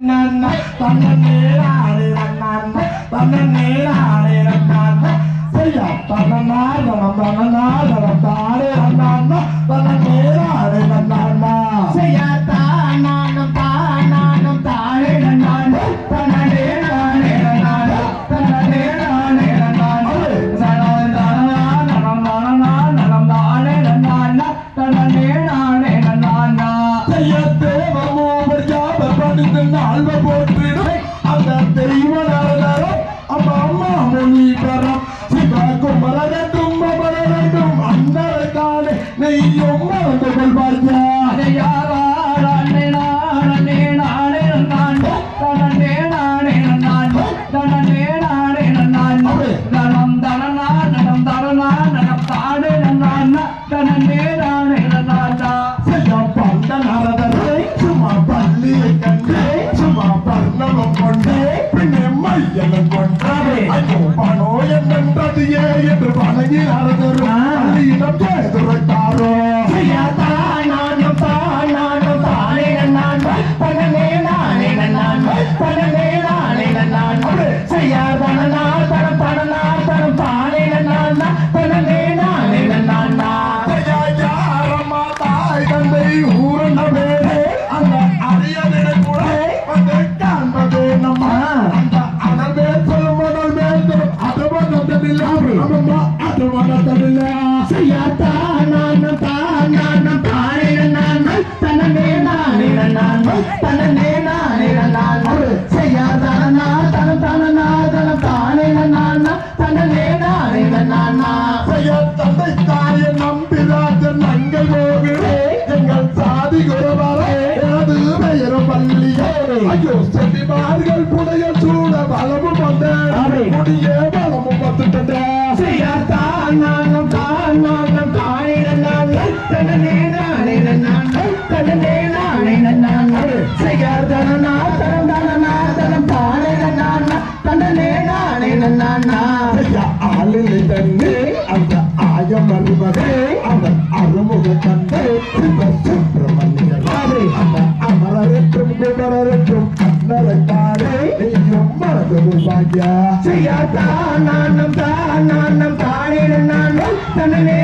நன்ன தன்ன நேராடே நன்ன தன்ன நேராடே நன்ன செய்ய கொண்டே பின்னே மையலம் கொண்டாரே ஐயோ பணோ என்னன்றது ஏ என்று வணங்கி நரதரும் பள்ளியிடம் கேதுரைத்தாரோ யாரம்மா ஐயோ செட்டிமார்கள் புடைய சூட பலமும் வந்தேன். முடிய பலமும் வந்துட்டேன். செய்யாத்தான் நானே நான் ஆளில் தண்ணே அந்த ஆயம் அறிவதே அந்த அருமுக கண்டே சிவ சுப்பிரமணியர் அந்த அமரருக்கும் குமரருக்கும் அன்னரை பாடே நீயும் நானும் தன்னே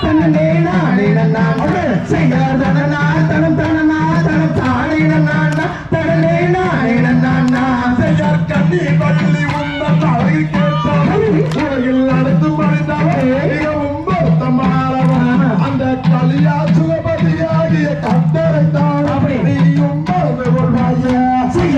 தன்னே நானே நான் செய்யாதனா